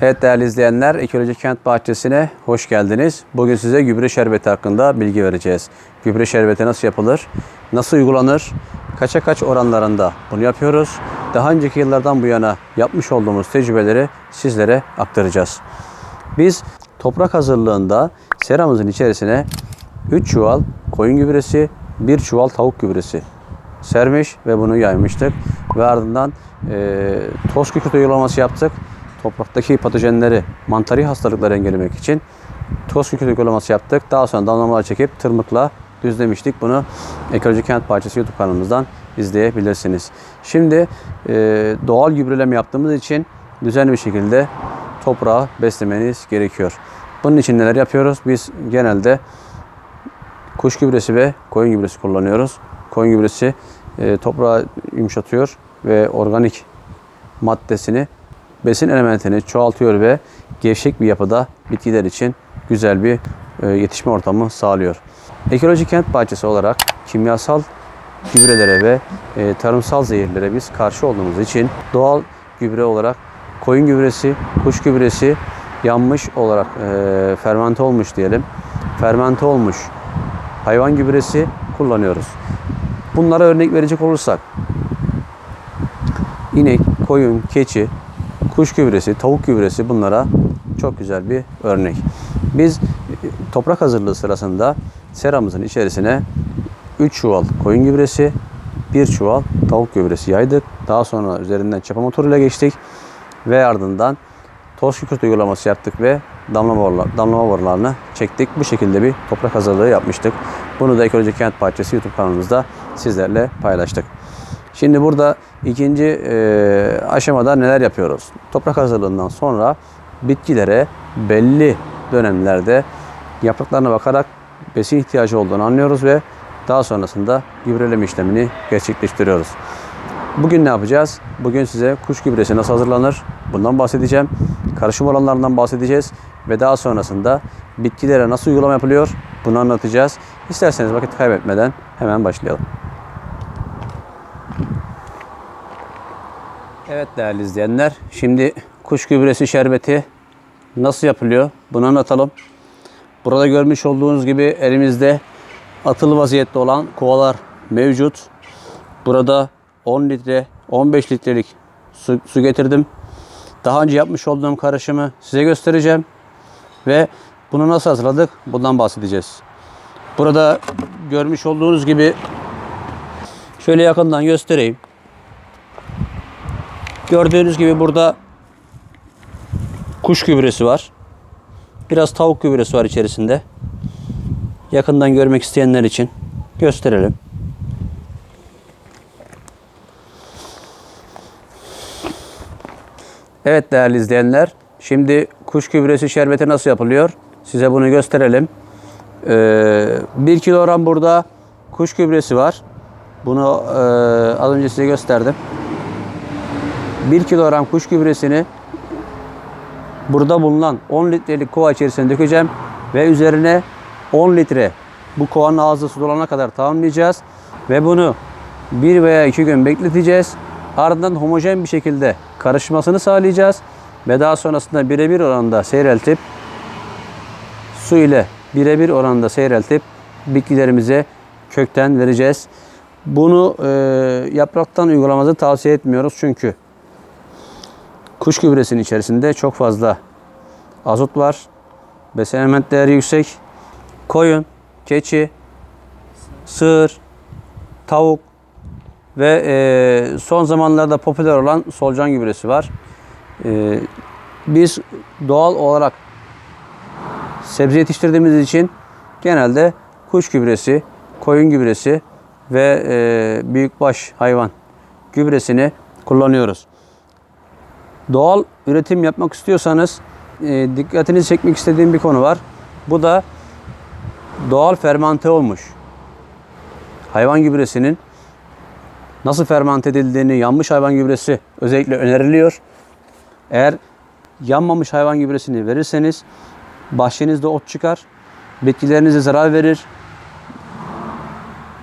Evet değerli izleyenler, Ekoloji Kent Bahçesi'ne hoş geldiniz. Bugün size gübre şerbeti hakkında bilgi vereceğiz. Gübre şerbeti nasıl yapılır, nasıl uygulanır, kaça kaç oranlarında bunu yapıyoruz. Daha önceki yıllardan bu yana yapmış olduğumuz tecrübeleri sizlere aktaracağız. Biz toprak hazırlığında seramızın içerisine 3 çuval koyun gübresi, 1 çuval tavuk gübresi sermiş ve bunu yaymıştık. Ve ardından e, toz kükürt uygulaması yaptık. Topraktaki patojenleri, mantari hastalıkları engellemek için toz kükürt uygulaması yaptık. Daha sonra damlamalar çekip tırmıkla düzlemiştik. Bunu Ekoloji Kent Bahçesi YouTube kanalımızdan izleyebilirsiniz. Şimdi e, doğal gübreleme yaptığımız için düzenli bir şekilde toprağı beslemeniz gerekiyor. Bunun için neler yapıyoruz? Biz genelde kuş gübresi ve koyun gübresi kullanıyoruz. Koyun gübresi e, toprağı yumuşatıyor ve organik maddesini, besin elementini çoğaltıyor ve gevşek bir yapıda bitkiler için güzel bir e, yetişme ortamı sağlıyor. Ekoloji kent bahçesi olarak kimyasal gübrelere ve e, tarımsal zehirlere biz karşı olduğumuz için doğal gübre olarak koyun gübresi, kuş gübresi yanmış olarak e, fermente olmuş diyelim. Fermente olmuş hayvan gübresi kullanıyoruz. Bunlara örnek verecek olursak inek, koyun, keçi, kuş gübresi, tavuk gübresi bunlara çok güzel bir örnek. Biz e, toprak hazırlığı sırasında seramızın içerisine 3 çuval koyun gübresi, 1 çuval tavuk gübresi yaydık. Daha sonra üzerinden çapa motoruyla geçtik ve ardından toz kükürt uygulaması yaptık ve damlama, borular, damlama borularını çektik. Bu şekilde bir toprak hazırlığı yapmıştık. Bunu da Ekoloji Kent Bahçesi YouTube kanalımızda sizlerle paylaştık. Şimdi burada ikinci e, aşamada neler yapıyoruz? Toprak hazırlığından sonra bitkilere belli dönemlerde yapraklarına bakarak besin ihtiyacı olduğunu anlıyoruz ve daha sonrasında gübreleme işlemini gerçekleştiriyoruz. Bugün ne yapacağız? Bugün size kuş gübresi nasıl hazırlanır? Bundan bahsedeceğim. Karışım oranlarından bahsedeceğiz. Ve daha sonrasında bitkilere nasıl uygulama yapılıyor? Bunu anlatacağız. İsterseniz vakit kaybetmeden hemen başlayalım. Evet değerli izleyenler. Şimdi kuş gübresi şerbeti nasıl yapılıyor? Bunu anlatalım. Burada görmüş olduğunuz gibi elimizde atılı vaziyette olan kovalar mevcut. Burada 10 litre, 15 litrelik su, su getirdim. Daha önce yapmış olduğum karışımı size göstereceğim. Ve bunu nasıl hazırladık? Bundan bahsedeceğiz. Burada görmüş olduğunuz gibi şöyle yakından göstereyim. Gördüğünüz gibi burada kuş gübresi var. Biraz tavuk gübresi var içerisinde. Yakından görmek isteyenler için gösterelim. Evet değerli izleyenler. Şimdi kuş gübresi şerbeti nasıl yapılıyor? Size bunu gösterelim. Ee, 1 kilogram burada kuş gübresi var. Bunu e, az önce size gösterdim. 1 kilogram kuş gübresini burada bulunan 10 litrelik kova içerisine dökeceğim ve üzerine 10 litre bu kovanın ağzı su dolana kadar tamamlayacağız ve bunu bir veya iki gün bekleteceğiz. Ardından homojen bir şekilde karışmasını sağlayacağız ve daha sonrasında birebir oranda seyreltip su ile birebir oranda seyreltip bitkilerimize kökten vereceğiz. Bunu e, yapraktan uygulamanızı tavsiye etmiyoruz çünkü kuş gübresinin içerisinde çok fazla azot var. Besin element değeri yüksek. Koyun, keçi, sığır, tavuk ve e, son zamanlarda popüler olan solucan gübresi var. E, biz doğal olarak sebze yetiştirdiğimiz için genelde kuş gübresi, koyun gübresi ve e, büyükbaş hayvan gübresini kullanıyoruz. Doğal üretim yapmak istiyorsanız e, dikkatinizi çekmek istediğim bir konu var. Bu da doğal fermante olmuş hayvan gübresinin nasıl fermante edildiğini yanmış hayvan gübresi özellikle öneriliyor. Eğer yanmamış hayvan gübresini verirseniz bahçenizde ot çıkar, bitkilerinize zarar verir.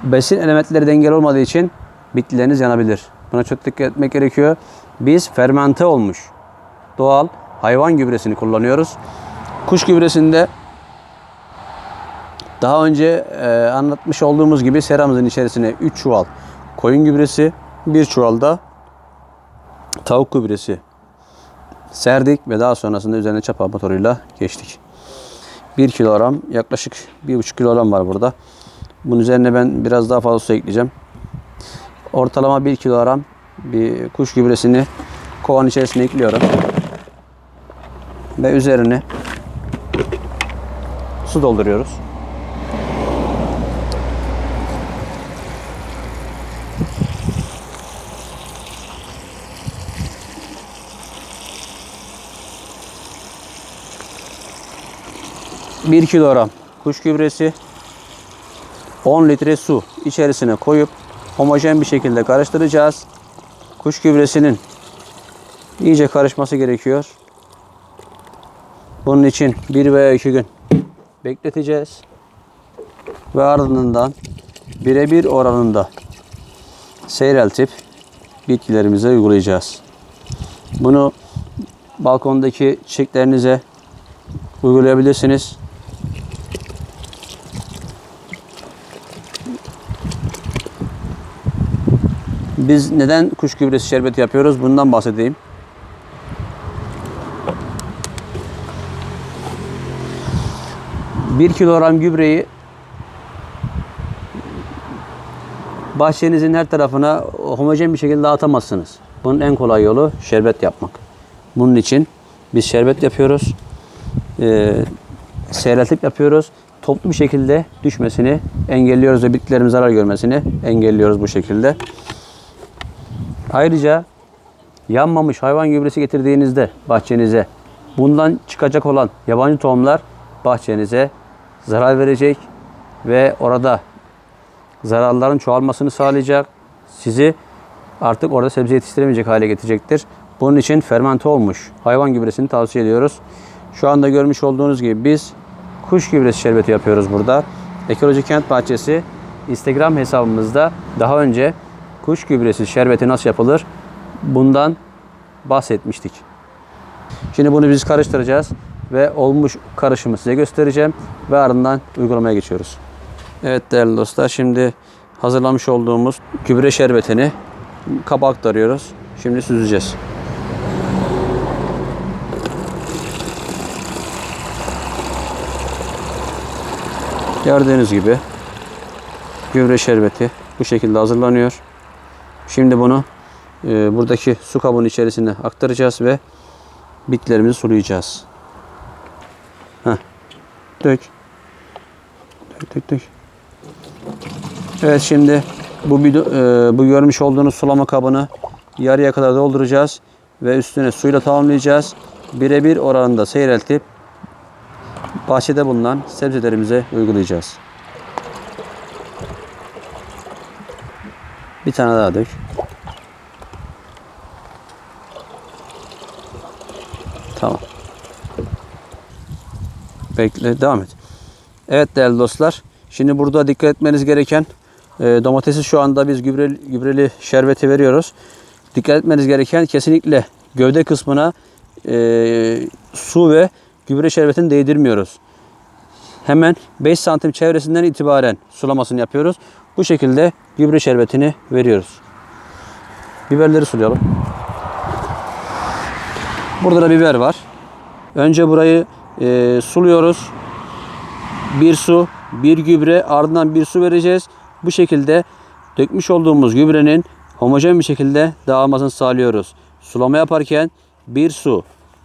Besin elementleri dengeli olmadığı için bitkileriniz yanabilir. Buna çok dikkat etmek gerekiyor. Biz fermente olmuş doğal hayvan gübresini kullanıyoruz. Kuş gübresinde daha önce e, anlatmış olduğumuz gibi seramızın içerisine 3 çuval koyun gübresi, 1 çuval da tavuk gübresi serdik ve daha sonrasında üzerine çapa motoruyla geçtik. 1 kilogram yaklaşık 1,5 kilogram var burada. Bunun üzerine ben biraz daha fazla su ekleyeceğim. Ortalama 1 kilogram bir kuş gübresini kovanın içerisine ekliyorum. Ve üzerine su dolduruyoruz. Bir kilogram kuş gübresi 10 litre su içerisine koyup homojen bir şekilde karıştıracağız. Kuş gübresinin iyice karışması gerekiyor. Bunun için bir veya iki gün bekleteceğiz. Ve ardından birebir oranında seyreltip bitkilerimize uygulayacağız. Bunu balkondaki çiçeklerinize uygulayabilirsiniz. Biz neden kuş gübresi şerbeti yapıyoruz? Bundan bahsedeyim. Bir kilogram gübreyi bahçenizin her tarafına homojen bir şekilde dağıtamazsınız. Bunun en kolay yolu şerbet yapmak. Bunun için biz şerbet yapıyoruz. Ee, seyreltip yapıyoruz. Toplu bir şekilde düşmesini engelliyoruz ve bitkilerin zarar görmesini engelliyoruz bu şekilde. Ayrıca yanmamış hayvan gübresi getirdiğinizde bahçenize bundan çıkacak olan yabancı tohumlar bahçenize zarar verecek ve orada zararların çoğalmasını sağlayacak. Sizi artık orada sebze yetiştiremeyecek hale getirecektir. Bunun için fermente olmuş hayvan gübresini tavsiye ediyoruz. Şu anda görmüş olduğunuz gibi biz kuş gübresi şerbeti yapıyoruz burada. Ekoloji Kent Bahçesi Instagram hesabımızda daha önce kuş gübresi şerbeti nasıl yapılır bundan bahsetmiştik. Şimdi bunu biz karıştıracağız ve olmuş karışımı size göstereceğim ve ardından uygulamaya geçiyoruz. Evet değerli dostlar şimdi hazırlamış olduğumuz gübre şerbetini kaba aktarıyoruz. Şimdi süzeceğiz. Gördüğünüz gibi gübre şerbeti bu şekilde hazırlanıyor. Şimdi bunu e, buradaki su kabının içerisine aktaracağız ve bitkilerimizi sulayacağız. Heh. Dök. Dök dök dök. Evet şimdi bu e, bu görmüş olduğunuz sulama kabını yarıya kadar dolduracağız ve üstüne suyla tamamlayacağız. Birebir oranında seyreltip bahçede bulunan sebzelerimize uygulayacağız. Bir tane daha dök. Tamam. Bekle, devam et. Evet değerli dostlar. Şimdi burada dikkat etmeniz gereken e, domatesi şu anda biz gübreli, gübreli şerbeti veriyoruz. Dikkat etmeniz gereken kesinlikle gövde kısmına e, su ve gübre şerbetini değdirmiyoruz. Hemen 5 santim çevresinden itibaren sulamasını yapıyoruz. Bu şekilde gübre şerbetini veriyoruz. Biberleri sulayalım. Burada da biber var. Önce burayı e, suluyoruz. Bir su, bir gübre, ardından bir su vereceğiz. Bu şekilde dökmüş olduğumuz gübrenin homojen bir şekilde dağılmasını sağlıyoruz. Sulama yaparken bir su,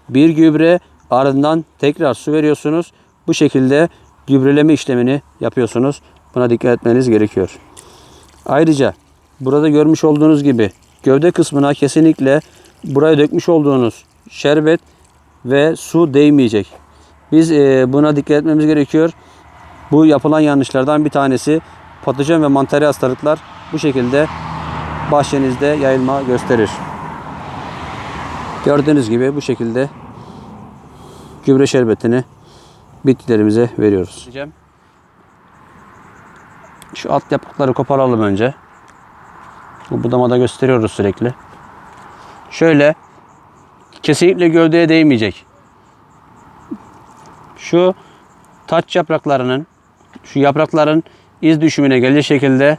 bir gübre, ardından tekrar su veriyorsunuz. Bu şekilde gübreleme işlemini yapıyorsunuz. Buna dikkat etmeniz gerekiyor. Ayrıca burada görmüş olduğunuz gibi gövde kısmına kesinlikle buraya dökmüş olduğunuz şerbet ve su değmeyecek. Biz e, buna dikkat etmemiz gerekiyor. Bu yapılan yanlışlardan bir tanesi patlıcan ve mantarı hastalıklar bu şekilde bahçenizde yayılma gösterir. Gördüğünüz gibi bu şekilde gübre şerbetini bitkilerimize veriyoruz. Şu alt yaprakları koparalım önce. Bu budamada gösteriyoruz sürekli. Şöyle kesinlikle gövdeye değmeyecek. Şu taç yapraklarının, şu yaprakların iz düşümüne gelecek şekilde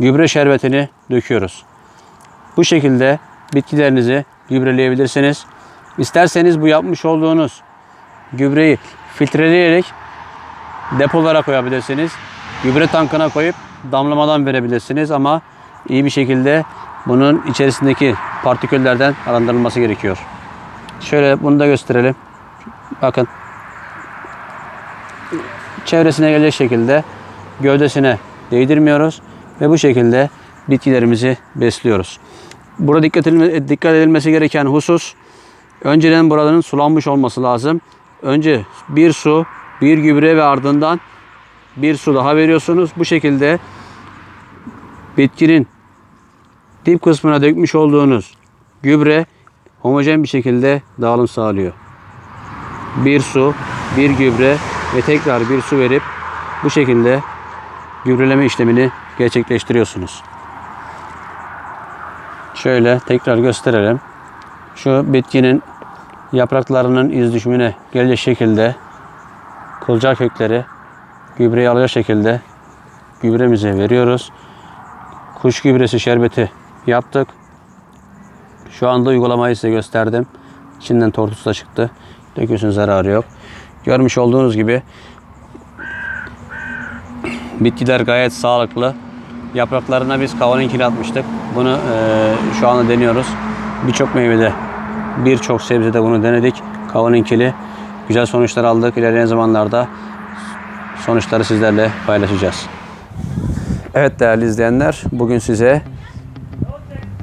gübre şerbetini döküyoruz. Bu şekilde bitkilerinizi gübreleyebilirsiniz. İsterseniz bu yapmış olduğunuz gübreyi filtreleyerek depolara koyabilirsiniz. Gübre tankına koyup damlamadan verebilirsiniz ama iyi bir şekilde bunun içerisindeki partiküllerden arındırılması gerekiyor. Şöyle bunu da gösterelim. Bakın. Çevresine gelecek şekilde gövdesine değdirmiyoruz ve bu şekilde bitkilerimizi besliyoruz. Burada dikkat, edilme- dikkat edilmesi gereken husus önceden buraların sulanmış olması lazım. Önce bir su, bir gübre ve ardından bir su daha veriyorsunuz. Bu şekilde bitkinin dip kısmına dökmüş olduğunuz gübre homojen bir şekilde dağılım sağlıyor. Bir su, bir gübre ve tekrar bir su verip bu şekilde gübreleme işlemini gerçekleştiriyorsunuz. Şöyle tekrar gösterelim. Şu bitkinin yapraklarının iz düşümüne gelecek şekilde kılcal kökleri gübreyi alacak şekilde gübremize veriyoruz. Kuş gübresi şerbeti yaptık. Şu anda uygulamayı size gösterdim. İçinden tortusu da çıktı. Döküyorsun zararı yok. Görmüş olduğunuz gibi bitkiler gayet sağlıklı. Yapraklarına biz kavaninkili atmıştık. Bunu eee, şu anda deniyoruz. Birçok meyvede, birçok sebzede bunu denedik. Kavaninkili güzel sonuçlar aldık. İlerleyen zamanlarda sonuçları sizlerle paylaşacağız. Evet değerli izleyenler, bugün size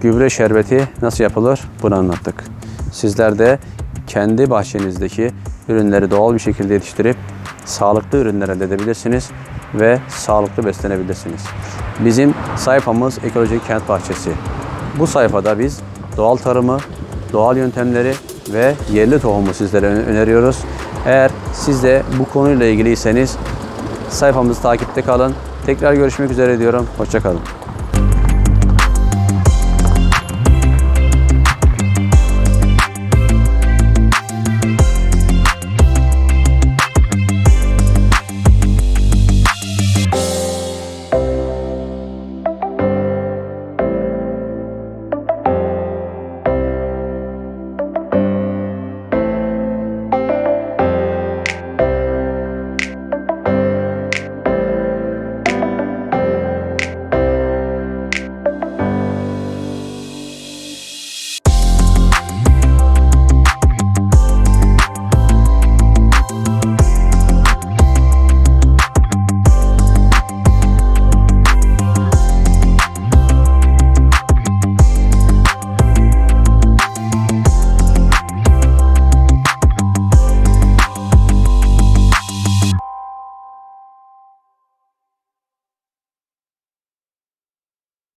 gübre şerbeti nasıl yapılır bunu anlattık. Sizler de kendi bahçenizdeki ürünleri doğal bir şekilde yetiştirip sağlıklı ürünler elde edebilirsiniz ve sağlıklı beslenebilirsiniz. Bizim sayfamız Ekolojik Kent Bahçesi. Bu sayfada biz doğal tarımı, doğal yöntemleri ve yerli tohumu sizlere öneriyoruz. Eğer siz de bu konuyla ilgiliyseniz sayfamızı takipte kalın. Tekrar görüşmek üzere diyorum. Hoşçakalın.